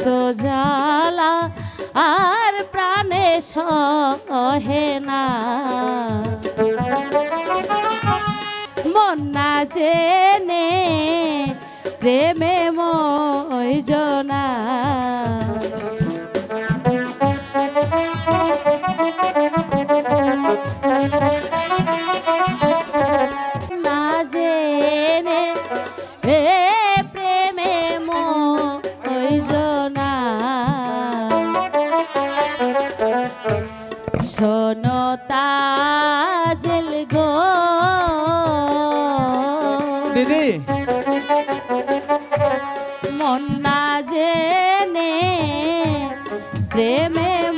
এত জ্বালা আর প্রাণে সহে না। মন না জেনে প্রেমে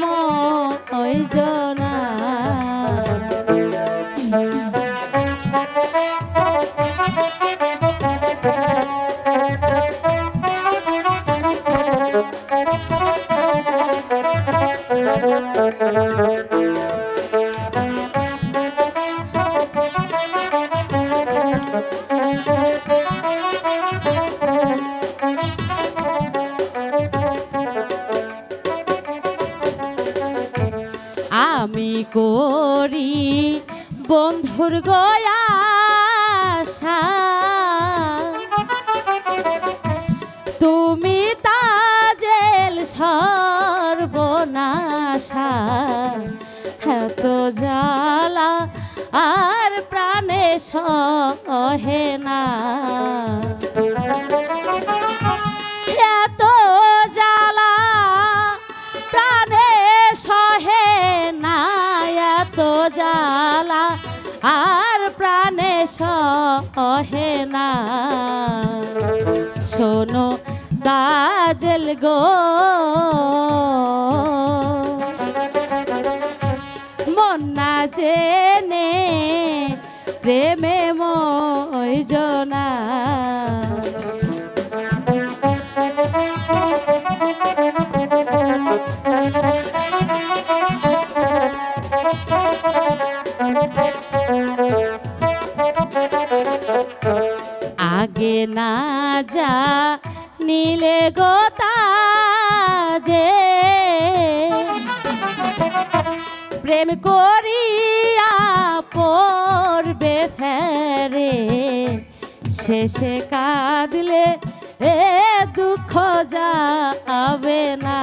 ময়জনা আমি বন্ধুর গয়াশা তুমি তাজেল সর্বনাশা। এত জ্বালা আর প্রাণে সহে না। আর প্রাণে সহে না। শোনো দাজল গো। মন না জেনে প্রেমে ময়জনা আগে না যা, নীলে গোতা যে। প্রেম করিয়া পড়বে ফেরে, শেষে কাঁদলে এ দুঃখ যাবে না।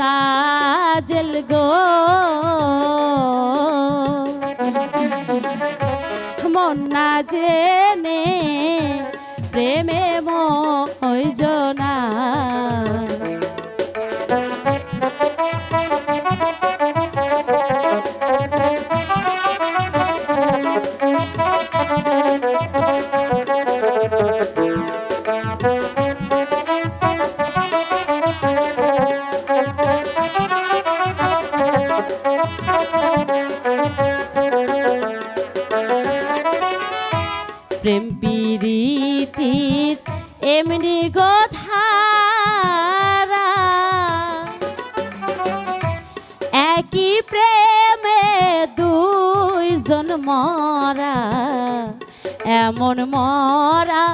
তাজল গো। মন না জেনে প্রেমে ময়জনা মরা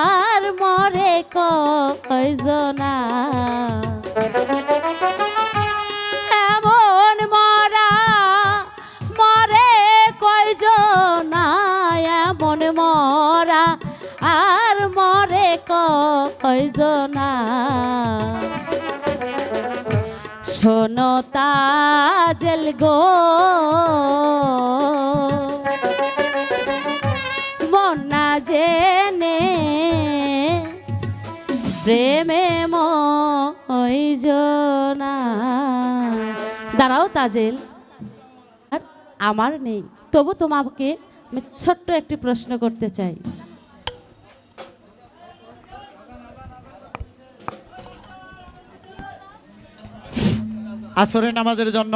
আর মরে কয়জনা এমন মরা মরে কয়জনা এমন মরা আর মরে কয়জনা শোনো তাজল গো প্রেমে ময়জনা দাঁড়াও তাজেল। আর আমার নেই। তবু তোমাকে আমি ছোট্ট একটি প্রশ্ন করতে চাই। আসরের নামাজের জন্য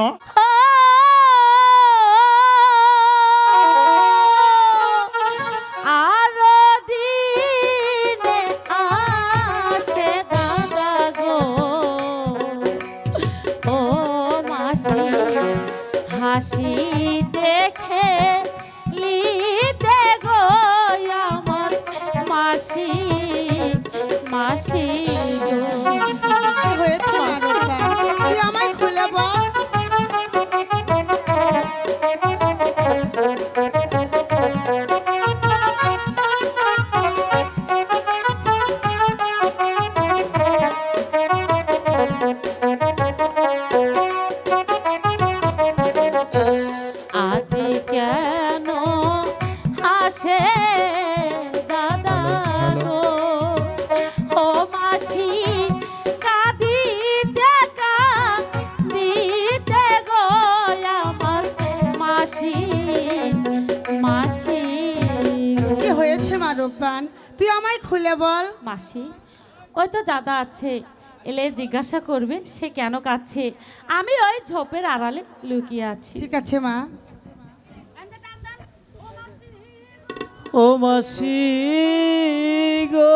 কি হয়েছে মা রূপান তুই আমায় খুলে বল। মাসি ওই তো দাদা আছে এলে জিজ্ঞাসা করবে সে কেন কাছে আমি ওই ঝোপের আড়ালে লুকিয়ে আছি। ঠিক আছে মা। ও মাসি গো।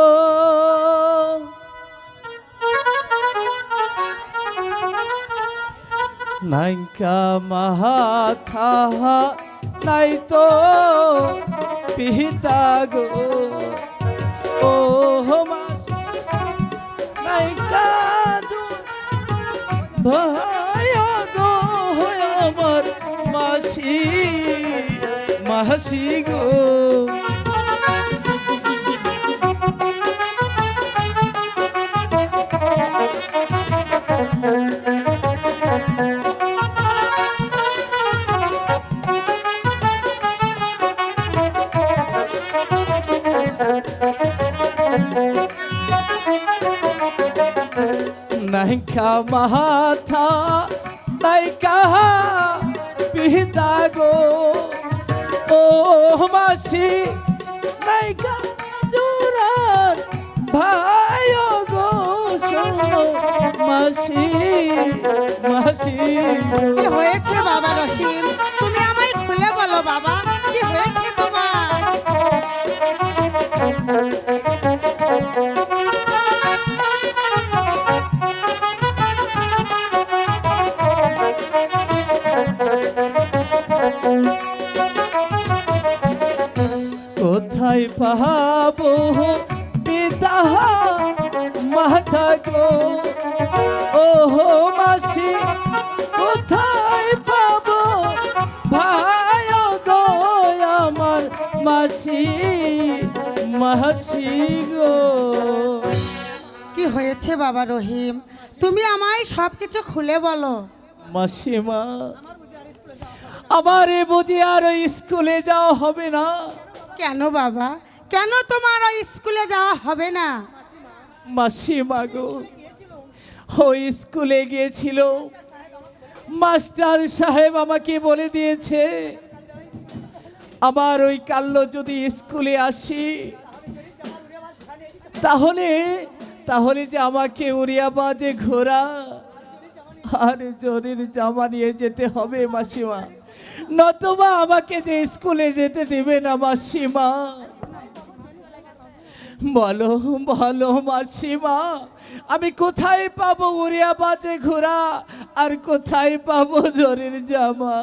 নাইকা মাহাথা নাই তো পিতা গো। ও মাস নাই কাজু ভাই গো আমার মাসি মাসি গো। মাথা নাইকা পিতা গো? ও মাসি নাইকা জোরার ভাই গো? মাসি মাসি। হয়েছে বাবা রহিম? তুমি আমায় খুলে বলো বাবা, কি হয়েছে পাবো পিতা মাথা গো। ও মাসি কোথায় পাবো? ভাই গো আমার মাসি মাসি গো। কি হয়েছে বাবা রহিম? তুমি আমায় সব কিছু খুলে বলো। মাসিমা আমার এ বুঝি আর স্কুলে যাওয়া হবে না? কেন বাবা? কেন তোমার ওই স্কুলে যাওয়া হবে না? মাসিমা গো, ওই স্কুলে গিয়েছিল। মাস্টার সাহেব আমাকে বলে দিয়েছে, আমার ওই কাল্য যদি স্কুলে আসি, তাহলে তাহলে যে আমাকে উড়িয়া বাজে ঘোরা আর জরির জামা নিয়ে যেতে হবে মাসিমা। নতুবা আমাকে যে স্কুলে যেতে দেবে না মাসিমা। বলো বলো মাসিমা আমি কোথায় পাবো উড়িয়া বাজে ঘোরা আর কোথায় পাবো জরির জামা?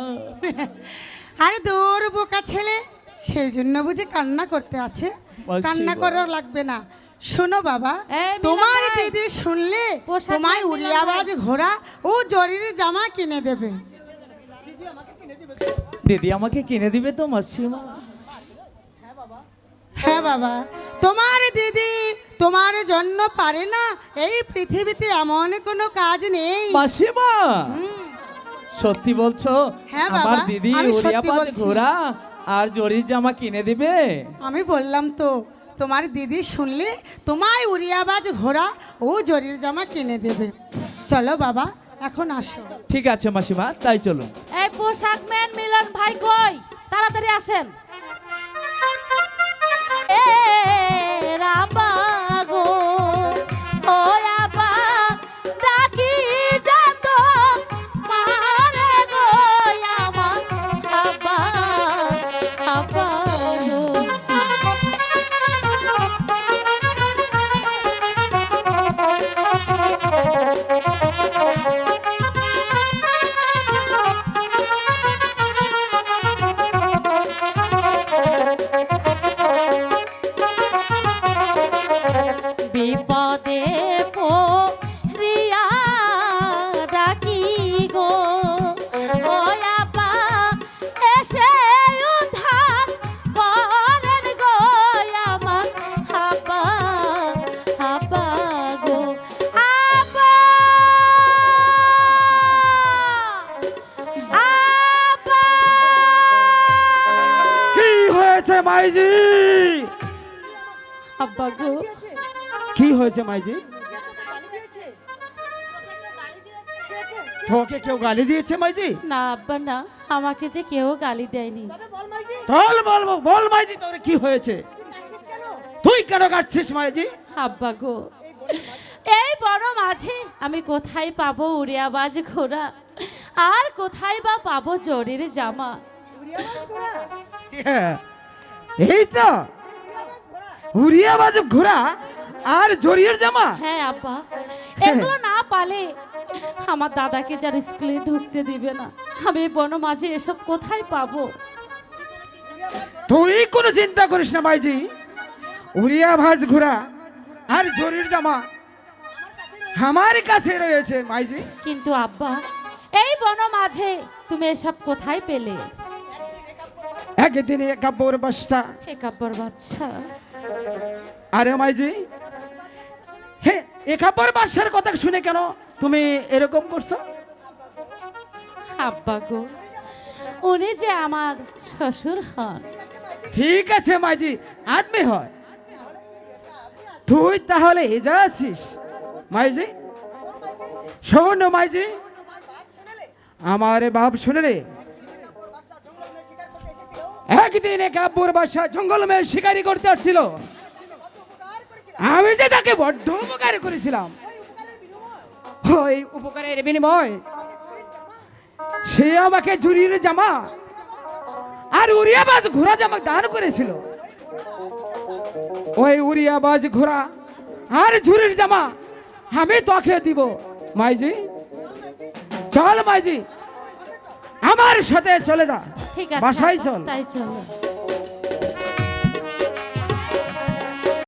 আরে দূর বোকা ছেলে সেই জন্য বুঝি কান্না করতে আছে। কান্না করার লাগবে না। শোনো বাবা তোমার। দিদি শুনলে তোমায় উড়িয়াবাজ ঘোড়া ও জরির জামা কিনে দেবে। দিদি আমাকে কিনে দিবে তো মাসিমা? হ্যাঁ বাবা। তোমার দিদি তোমার জন্য পারে না এই পৃথিবীতে এমন কোনো কাজ নেই। মাসিমা! সত্যি বলছো? হ্যাঁ আমার বাবা, দিদি আমি সত্যি উড়িয়া বলছি। ঘোরা আর জরির জামা কিনে দিবে? আমি বললাম তো তোমার দিদি শুনলে তোমায় উড়িয়াবাজ ঘোড়া ও জরির জামা কিনে দেবে। চলো বাবা এখন আসো। ঠিক আছে মাসিমা তাই চলুন। এই পোশাক ম্যান মিলন ভাই কই? তাড়াতাড়ি আসেন। আব্বা গো। কি হয়েছে মাইজি? তোকে কেউ গালি দিয়েছে মাইজি? না আব্বা না। আমাকে যে কেউ গালি দেয়নি। বল বল বল, মাইজি তোর কি হয়েছে? তুই কেন কাটছিস মাইজি? আব্বা গো। এই বড় মাঝে আমি কোথায় পাবো উড়িয়াবাজ ঘোড়া? আর কোথায় বা পাবো জরির জামা? হ্যাঁ, এই তো। উড়িয়া বাজব ঘোড়া আর জরিয়ের জামা? হ্যাঁ আব্বা। এগুলো না পালে আমার দাদাকে যার স্কুলে ঢুকতে দিবে না। আমি বন মাঝে এসব কোথায় পাবো? তুই কোনো চিন্তা করিস না মাইজি উড়িয়া ভাজ ঘোড়া আর জরির জামা আমার কাছে রয়েছে মাইজি কিন্তু আব্বা এই বন মাঝে তুমি এসব কোথায় পেলে? একদিনে কাপড় বাসটা হে কাব্বর বাচ্চা। আরে মাইজি হে এ কাপড় বাসার কথা শুনে কেন তুমি এরকম করছ? আব্বা গো উনি যে আমার শ্বশুর হন। ঠিক আছে মাইজি আদমি হয়। তুই তাহলে এজা আছিস? মাইজি শোন মাইজি আমার বাপ শুনে রে একদিন কাপুর বাসা জঙ্গল মেয়ে শিকারি করতে আসছিল। আমি যে তাকে বড্ড উপকার করেছিলাম। ওই উপকারের বিনিময়। সে আমাকে জুরির জামা আর উড়িয়াবাজ ঘোড়া জামা দান করেছিল। ওই উড়িয়াবাজ ঘোড়া আর ঝুরির জামা আমি তোকে দিব, মাইজি। চল, মাইজি। আমার সাথে চলে যা। ঠিক আছে বাসায় চল। তাই চলো।